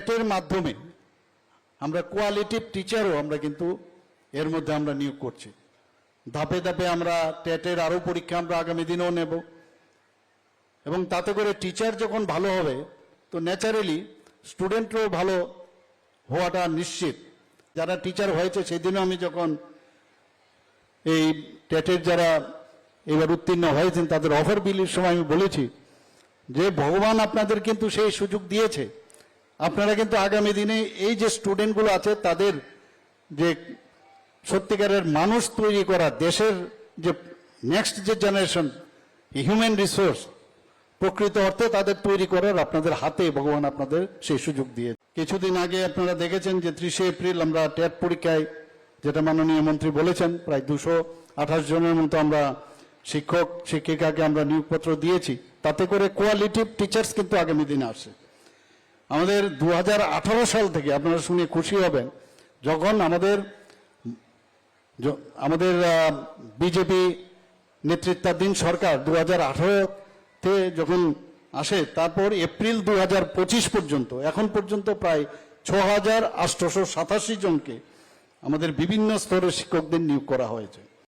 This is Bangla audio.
টেটের মাধ্যমে আমরা কোয়ালিটিভ টিচারও আমরা কিন্তু এর মধ্যে আমরা নিয়োগ করছি। ধাপে ধাপে আমরা টেটের আরও পরীক্ষা আমরা আগামী দিনেও নেব। এবং তাতে করে টিচার যখন ভালো হবে, তো ন্যাচারালি স্টুডেন্টরাও ভালো হওয়াটা নিশ্চিত। যারা টিচার হয়েছে, সেদিনও আমি যখন এই টেটের যারা এবার উত্তীর্ণ হয়েছেন, তাদের অফার বিলির সময় আমি বলেছি যে, ভগবান আপনাদের কিন্তু সেই সুযোগ দিয়েছে। আপনারা কিন্তু আগামী দিনে এই যে স্টুডেন্টগুলো আছে, তাদের যে সত্যিকারের মানুষ তৈরি করা, দেশের যে নেক্সট যে জেনারেশন হিউম্যান রিসোর্স প্রকৃত অর্থে তাদের তৈরি করার আপনাদের হাতে ভগবান আপনাদের সেই সুযোগ দিয়ে। কিছুদিন আগে আপনারা দেখেছেন যে ত্রিশে এপ্রিল আমরা ট্যাট পরীক্ষায়, যেটা মাননীয় মন্ত্রী বলেছেন, প্রায় দুশো আঠাশ জনের মতো আমরা শিক্ষক, শিক্ষিকাকে আমরা নিয়োগপত্র দিয়েছি। তাতে করে কোয়ালিটিভ টিচার্স কিন্তু আগামী দিনে আসে। আমাদের দু হাজার আঠারো সাল থেকে আপনারা শুনে খুশি হবেন, যখন আমাদের আমাদের বিজেপি নেতৃত্বাধীন সরকার দু হাজার আঠারো তে যখন আসে, তারপর এপ্রিল দু হাজার পঁচিশ পর্যন্ত, এখন পর্যন্ত প্রায় ছ হাজার আটশোশো সাতাশি জনকে আমাদের বিভিন্ন স্তরের শিক্ষকদের নিয়োগ করা হয়েছে।